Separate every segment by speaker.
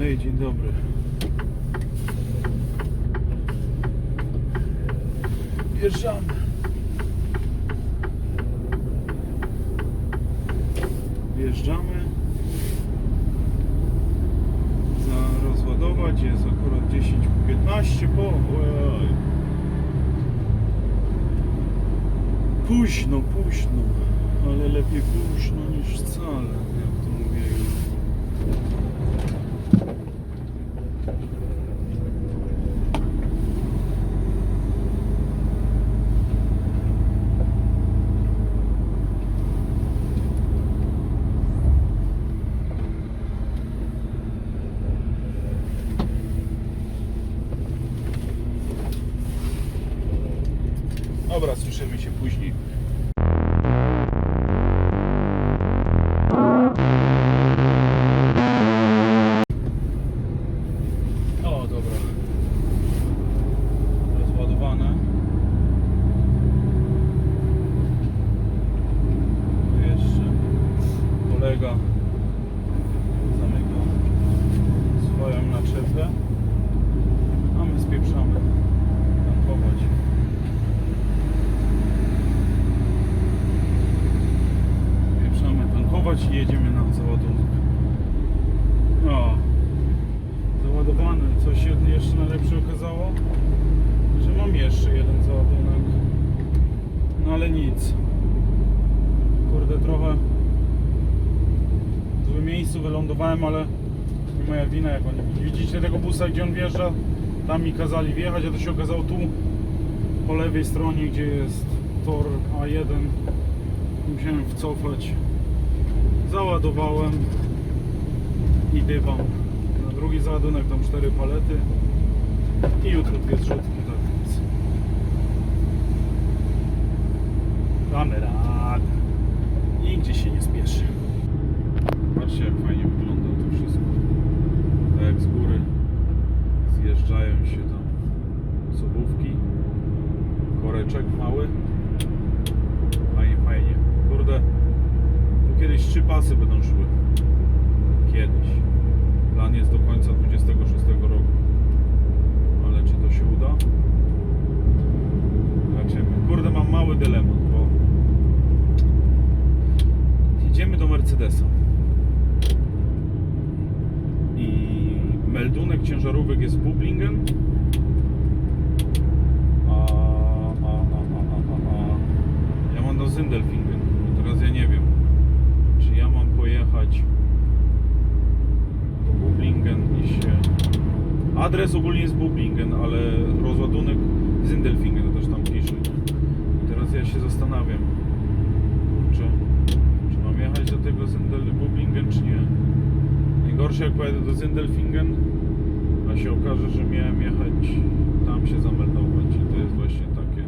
Speaker 1: Hej, dzień dobry. Wjeżdżamy. Wjeżdżamy. Za rozładować jest akurat 10 po 15 po. Ojej. Późno, późno. Ale lepiej późno niż wcale, jak to mówię. Dobra, słyszymy się później. O, dobra. Rozładowane. Tu jeszcze kolega zamyka swoją naczepę, a my spieprzamy tankować. Pieprzamy tankować i jedziemy na załadunek. O, załadowany. Co się jeszcze najlepsze okazało? Że mam jeszcze jeden załadunek. No ale nic. Kurde, trochę wylądowałem, ale nie moja wina jak oni. Widzicie tego busa, gdzie on wjeżdża? Tam mi kazali wjechać, a to się okazało tu po lewej stronie, gdzie jest tor A1 musiałem wcofać. Załadowałem i dywam na drugi załadunek tam cztery palety. I jutro dwie zrzutki tak więc. Damy radę. Nigdzie się nie spieszy patrzcie jak fajnie wygląda to wszystko tak jak z góry zjeżdżają się tam sobówki koreczek mały Fajnie, fajnie. Kurde, tu kiedyś trzy pasy będą szły. Kiedyś. Plan jest do końca 26 roku. Ale czy to się uda? Zobaczymy. Kurde, mam mały dylemat, bo jedziemy do Mercedesa. I meldunek ciężarówek jest w Bublingen. A, a, a, a, a, a, a. Ja mam do Zindelfingen. I Teraz ja nie wiem, czy ja mam pojechać do Bublingen i się... Adres ogólnie jest Bublingen, ale rozładunek Zindelfingen to też tam pisze. I teraz ja się zastanawiam, kurczę, czy mam jechać do tego Zindel Bublingen, czy nie. Jak pojadę do Zindelfingen, a się okaże, że miałem jechać tam się zameldować i to jest właśnie takie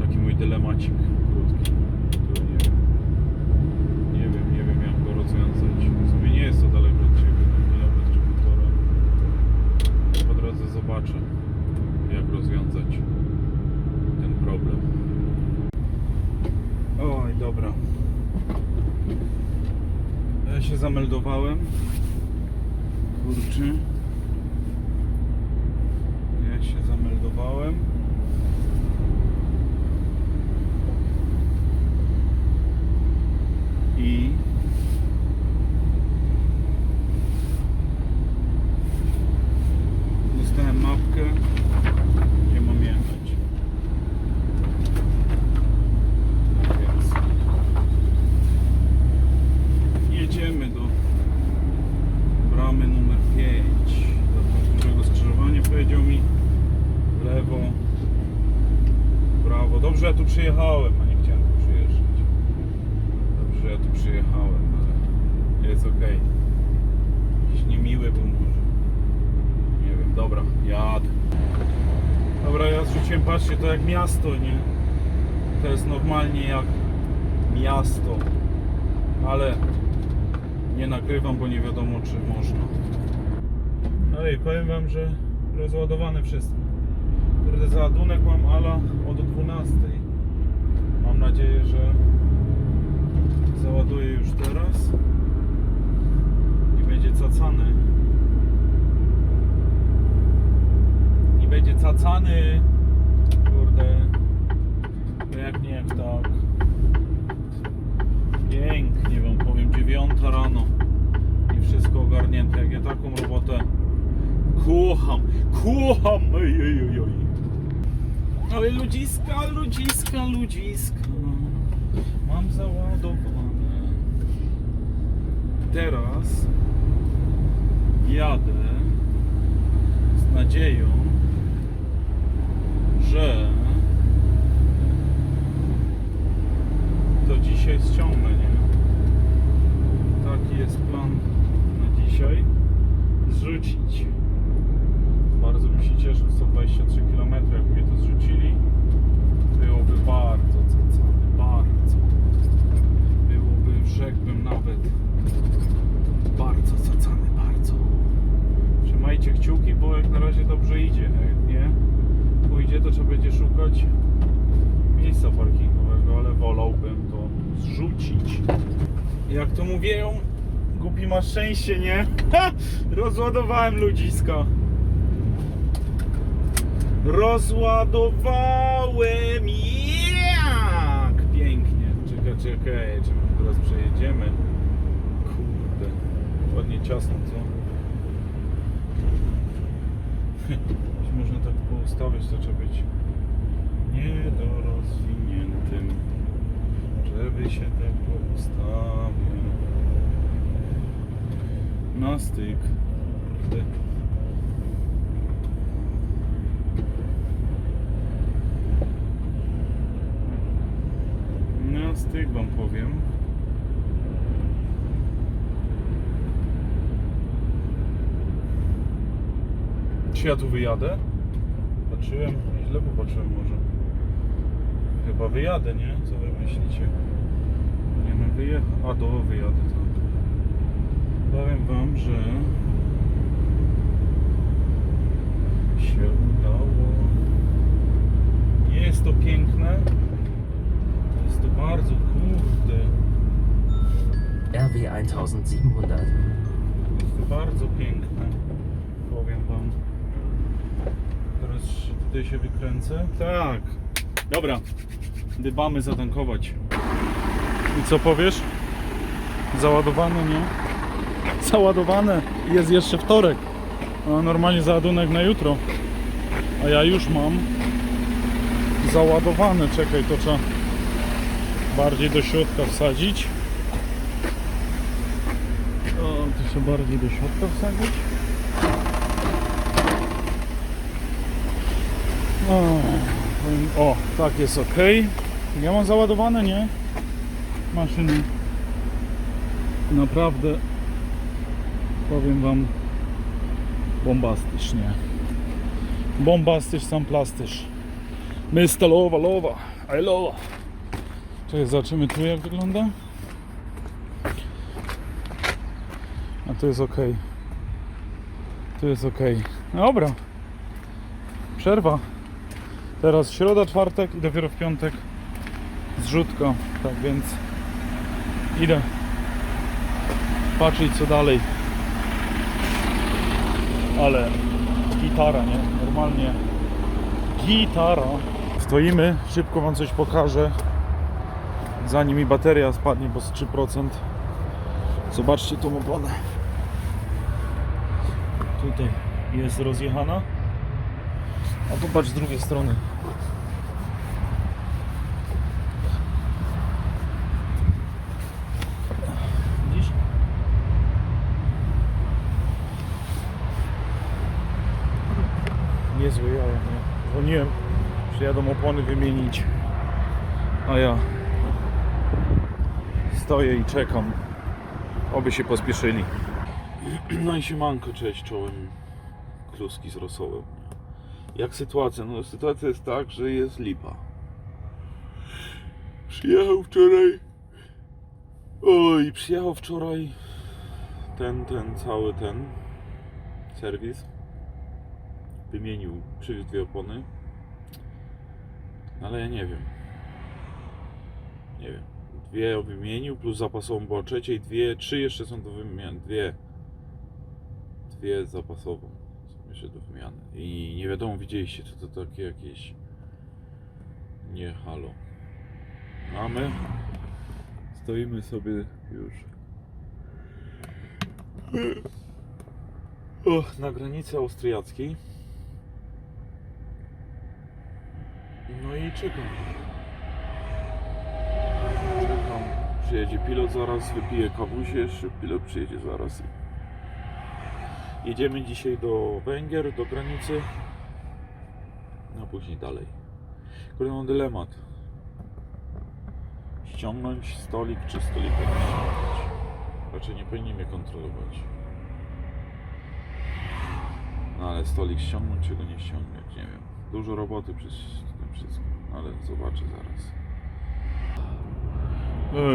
Speaker 1: taki mój dylemacik krótki, który nie wiem nie wiem, nie wiem jak go rozwiązać w sumie nie jest to daleko od siebie no, kilometr czy półtora po drodze zobaczę jak rozwiązać ten problem oj dobra ja się zameldowałem kurczę. Ja się zameldowałem i dostałem mapkę gdzie mam jechać więc jedziemy do bramy numer 5 do dużego skrzyżowania powiedział mi w lewo w prawo dobrze ja tu przyjechałem a nie chciałem tu przyjeżdżać Dobrze, że ja tu przyjechałem, ale jest ok. Jakiś niemiły był może. Nie wiem, dobra, jadę. Dobra, ja zrzuciłem, patrzcie, to jak miasto, nie? To jest normalnie jak miasto. Ale nie nagrywam, bo nie wiadomo czy można. No i powiem wam, że rozładowane wszystko. Kurde, załadunek mam ala od 12. Mam nadzieję, że załaduję już teraz i będzie cacany zacacany. Kurde. No jak nie, jak tak. Pięknie wam powiem, dziewiąta rano i wszystko ogarnięte. Jak ja taką robotę kocham, kocham, oj, oj, oj, oj. Ale ludziska, ludziska, ludziska mam załadowane. Teraz jadę z nadzieją, że to dzisiaj ściągnę, nie? Taki jest plan na dzisiaj. Zrzucić. Bardzo bym się cieszył 123 km, jakby to zrzucili. Byłoby bardzo cacane, bardzo. Byłoby, rzekłbym nawet, bardzo cacane, bardzo. Trzymajcie kciuki, bo jak na razie dobrze idzie. Pójdzie, to trzeba będzie szukać miejsca parkingowego, ale wolałbym to zrzucić. Jak to mówią, głupi ma szczęście, nie? Rozładowałem ludziska. Rozładowałem jak pięknie. Czekaj, czekaj, czy my teraz przejedziemy? Kurde, ładnie ciasno, co? Czy poustawiać, to trzeba być niedorozwiniętym, żeby się tak poustawić. Na styk. Styk wam powiem. Czy ja tu wyjadę? Patrzyłem, źle popatrzyłem może. Chyba wyjadę, nie? Co wy myślicie? Powinienem wyjechać. A, do wyjadę, tak. Powiem wam, że się udało. Nie jest to piękne. Jest to bardzo kurde.
Speaker 2: RW 1700.
Speaker 1: Jest to bardzo piękne. Powiem wam. Teraz się- tutaj się wykręcę. Tak. Dobra. Dybamy zatankować. I co powiesz? Załadowane, nie? Załadowane. Jest jeszcze wtorek. A normalnie załadunek na jutro. A ja już mam załadowane. Czekaj, to trzeba bardziej do środka wsadzić. O, to się bardziej do środka wsadzić. O, o, tak jest ok. Ja mam załadowane, nie? Maszyny. Naprawdę powiem wam bombastycznie. Bombastysz, sam plastysz. Mr. Lowa, Lowa, I love. Czekaj, zobaczymy tu jak wygląda. A tu jest ok. Tu jest ok. Dobra. Przerwa. Teraz środa, czwartek i dopiero w piątek zrzutka. Tak więc idę patrzeć co dalej. Ale gitara, nie? Normalnie gitara. Stoimy, szybko wam coś pokażę. Zanim mi bateria spadnie, bo z 3%. Zobaczcie tą oponę. Tutaj jest rozjechana. A popatrz z drugiej strony. Widzisz? Niezłe jaja, nie? Dzwoniłem, przyjadą opony wymienić. A ja stoję i czekam. Oby się pospieszyli. No i siemanko, cześć czołem. Kluski z rosołem. Jak sytuacja? No sytuacja jest tak, że jest lipa. Przyjechał wczoraj. Oj, przyjechał wczoraj ten, ten, cały ten serwis. Wymienił, przywiózł dwie opony. Ale ja nie wiem. Nie wiem. Dwie wymienił, plus zapasową była trzecia i dwie, trzy jeszcze są do wymiany. Dwie. Dwie zapasową. Jeszcze do wymiany. I nie wiadomo, widzieliście, czy to takie jakieś nie halo. A my stoimy sobie już na granicy austriackiej. No i czekam. Czekam. Przyjedzie pilot zaraz, wypije kawusie, jeszcze pilot przyjedzie zaraz. Jedziemy dzisiaj do Węgier, do granicy. No a później dalej. Kurde, mam dylemat. Ściągnąć stolik, czy stolika nie ściągnąć? Raczej nie powinni mnie kontrolować. No ale stolik ściągnąć, czy go nie ściągnąć, nie wiem. Dużo roboty przy tym wszystkim, ale zobaczę zaraz.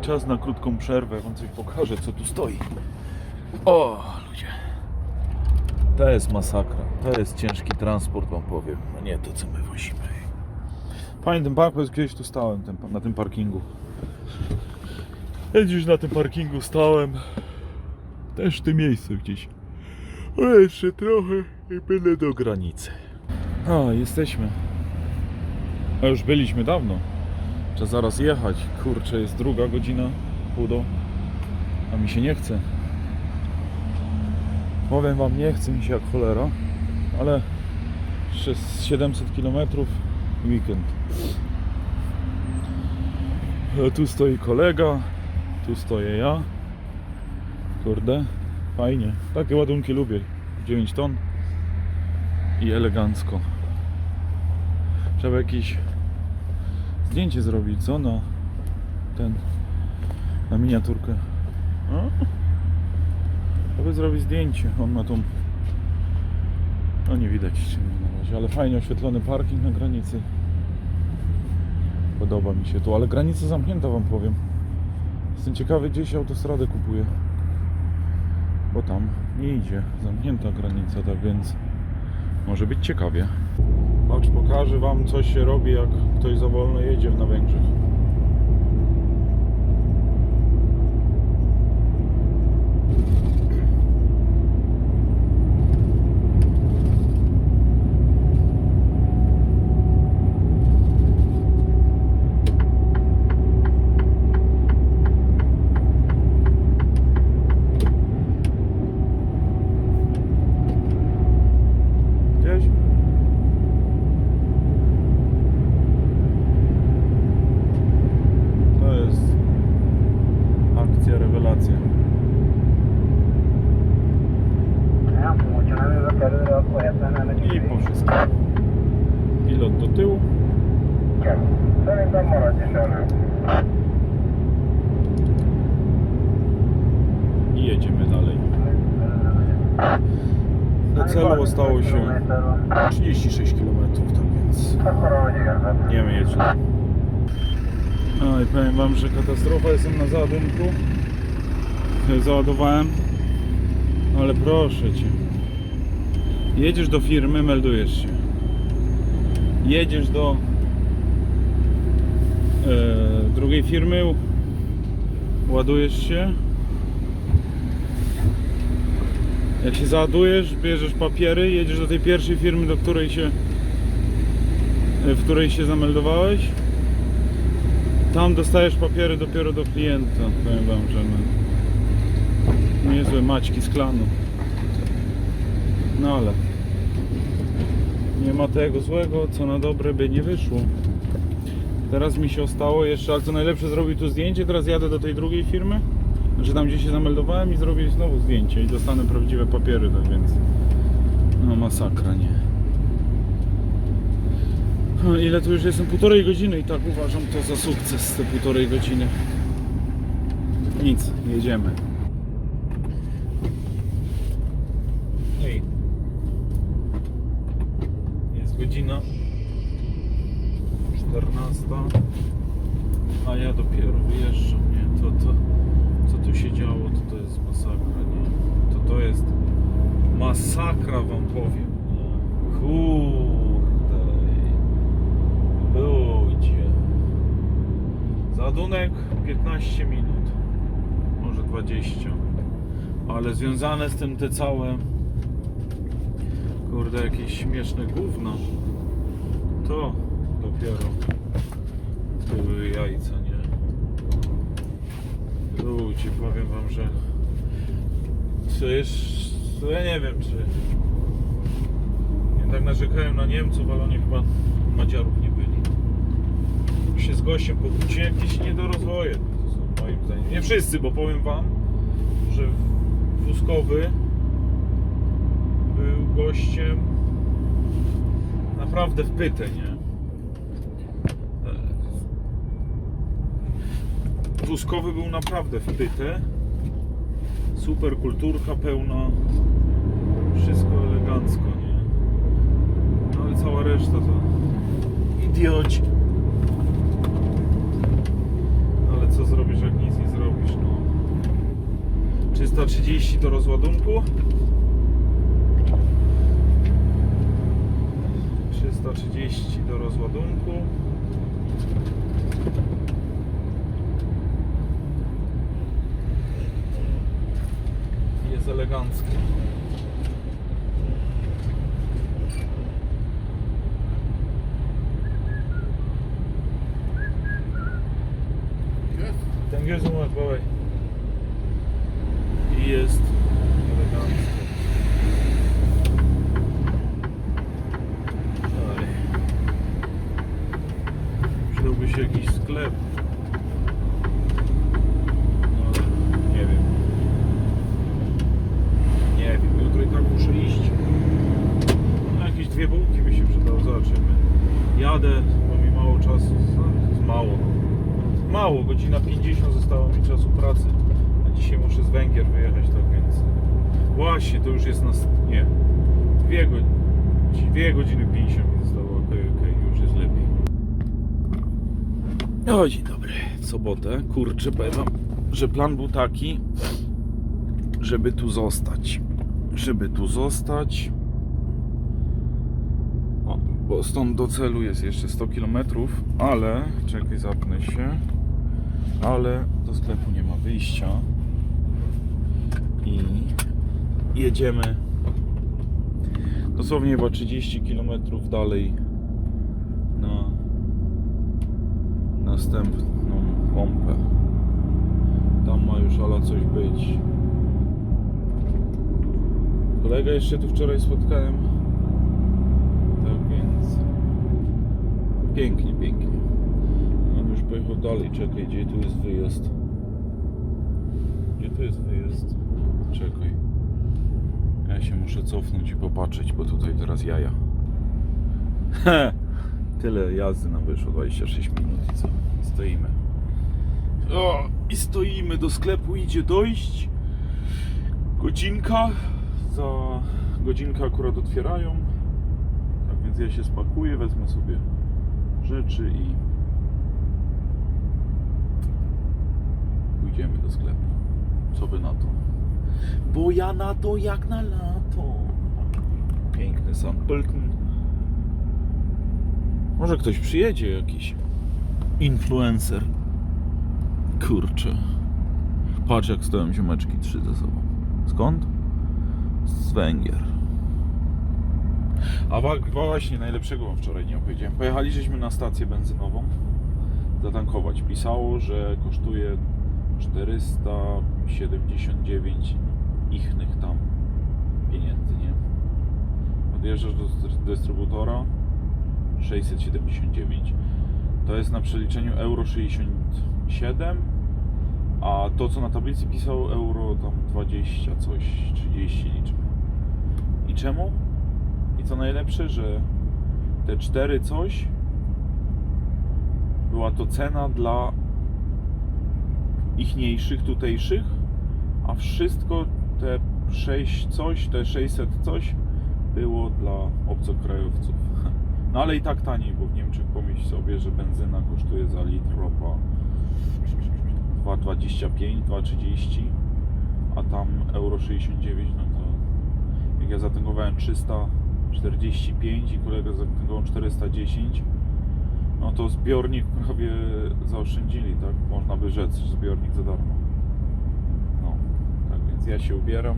Speaker 1: Czas na krótką przerwę, wam coś pokażę, co tu stoi. O, ludzie. To jest masakra. To jest ciężki transport, wam powiem. No nie to, co my wozimy. Pamiętam, park, kiedyś tu stałem ten, na tym parkingu. Kiedyś już na tym parkingu stałem. Też w tym miejscu gdzieś. O, jeszcze trochę i będę do granicy. A, jesteśmy. A już byliśmy dawno. Trzeba zaraz jechać. Kurczę, jest druga godzina, pół. A mi się nie chce. Powiem wam, nie chce mi się jak cholera, ale przez 700 km weekend. A tu stoi kolega, tu stoję ja. Kurde, fajnie. Takie ładunki lubię. 9 ton i elegancko. Trzeba jakieś zdjęcie zrobić, co? Na ten, na miniaturkę. O, Trzeba zrobić zdjęcie. On ma tą. No nie widać czym na razie, ale fajnie oświetlony parking na granicy. Podoba mi się tu, ale granica zamknięta wam powiem. Jestem ciekawy gdzie się autostradę kupuje. Bo tam nie idzie. Zamknięta granica, tak więc może być ciekawie. Chodź pokażę wam co się robi jak ktoś za wolno jedzie na Węgrzech. Gdzieś? To jest akcja rewelacja. I po wszystkim. Pilot do tyłu.
Speaker 3: Szerintem maradj is elő.
Speaker 1: i jedziemy dalej. Do celu ostało się 36 km, tak więc
Speaker 3: Akkor ahogy érzed.
Speaker 1: nie wiem jeszcze. No i powiem wam, że katastrofa jestem na załadunku. Załadowałem. Ale proszę cię. Jedziesz do firmy, meldujesz się. Jedziesz do e, drugiej firmy, ładujesz się. Jak się załadujesz, bierzesz papiery, jedziesz do tej pierwszej firmy, do której się w której się zameldowałeś. Tam dostajesz papiery dopiero do klienta. Powiem wam, że no, niezłe maćki z klanu. No ale nie ma tego złego, co na dobre by nie wyszło. Teraz mi się ostało jeszcze, ale co najlepsze zrobił tu zdjęcie, teraz jadę do tej drugiej firmy, znaczy tam gdzie się zameldowałem i zrobię znowu zdjęcie i dostanę prawdziwe papiery, tak więc no masakra, nie? Ile tu już jestem? Półtorej godziny i tak uważam to za sukces, te półtorej godziny. Nic, jedziemy. Hej. Jest godzina 14, a ja dopiero wyjeżdżam, nie? To, to, co tu się działo, to to jest masakra, nie? To to jest masakra, wam powiem. nie? Kurde. Ludzie. Załadunek 15 minut. Może 20. Ale związane z tym te całe Kurde, jakieś śmieszne gówno. To dopiero były jajca, nie? Ludzie, powiem wam, że jest, to ja nie wiem, czy nie tak narzekają na Niemców, ale oni chyba Madziarów. Się z gościem pokłóciłem, jakieś niedorozwoje. To są moim zdaniem. Nie wszyscy, bo powiem wam, że wózkowy był gościem naprawdę wpyte, nie? Wózkowy był naprawdę wpyte. Super kulturka pełna. Wszystko elegancko, nie? No ale cała reszta to idioci. Ale zrobisz, jak nic nie zrobisz, no. 330 do rozładunku. 330 do rozładunku. Jest elegancko. Thank you so much, bye bye. I jest elegancko. Dalej. Przydałby się jakiś sklep. No, ale nie wiem. Nie wiem, jutro i tak muszę iść. No, jakieś dwie bułki by się przydało, zobaczymy. Jadę, bo mi mało czasu. No, mało. Mało, godzina 50 zostało mi czasu pracy. A dzisiaj muszę z Węgier wyjechać, tak więc. Właśnie, to już jest nas. Nie. Dwie godziny. Dwie godziny 50 mi zostało. Okej, okej, już jest lepiej. O, dzień dobry. Sobotę. Kurczę, powiem wam, że plan był taki, żeby tu zostać. Żeby tu zostać. Bo stąd do celu jest jeszcze 100 km, ale czekaj, zapnę się. Ale do sklepu nie ma wyjścia. I jedziemy dosłownie chyba 30 km dalej na następną pompę. Tam ma już ala coś być. Kolega jeszcze tu wczoraj spotkałem. Tak więc pięknie, pięknie. Pojechał dalej. Czekaj, gdzie tu jest wyjazd? Gdzie tu jest wyjazd? Czekaj. Ja się muszę cofnąć i popatrzeć, bo tutaj teraz jaja. Tyle jazdy nam wyszło, 26 minut i co? Stoimy. O, i stoimy, do sklepu idzie dojść. Godzinka. Za godzinkę akurat otwierają. Tak więc ja się spakuję, wezmę sobie rzeczy i pójdziemy do sklepu. Co by na to? Bo ja na to jak na lato. Piękny sam. Może ktoś przyjedzie jakiś influencer. Kurczę. Patrz jak stoją ziomeczki trzy ze sobą. Skąd? Z Węgier. A właśnie najlepszego wam wczoraj nie opowiedziałem. Pojechaliśmy na stację benzynową zatankować. Pisało, że kosztuje 479 ichnych tam pieniędzy, nie? Podjeżdżasz do dystry- dystrybutora 679. To jest na przeliczeniu euro 67, a to co na tablicy pisało euro tam 20 coś, 30 liczmy. I czemu? I co najlepsze, że te 4 coś była to cena dla ichniejszych, tutejszych, a wszystko te 6 coś, te 600 coś było dla obcokrajowców. No ale i tak taniej, bo w Niemczech pomyśl sobie, że benzyna kosztuje za litr ropa 2,25, 2,30, a tam euro 69, no to jak ja zatankowałem 345 i kolega zatankował 410, no to zbiornik prawie zaoszczędzili, tak? Można by rzec, zbiornik za darmo. No, tak więc ja się ubieram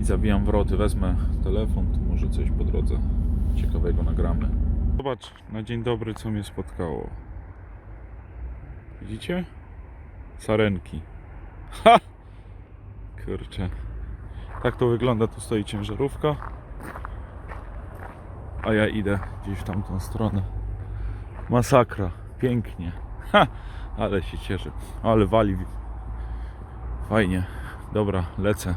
Speaker 1: i zabijam wroty. Wezmę telefon, to może coś po drodze ciekawego nagramy. Zobacz, na dzień dobry co mnie spotkało. Widzicie? Sarenki. Ha! Kurczę. Tak to wygląda, tu stoi ciężarówka. A ja idę gdzieś w tamtą stronę. Masakra. Pięknie. Ha! Ale się cieszę. Ale wali. Fajnie. Dobra, lecę.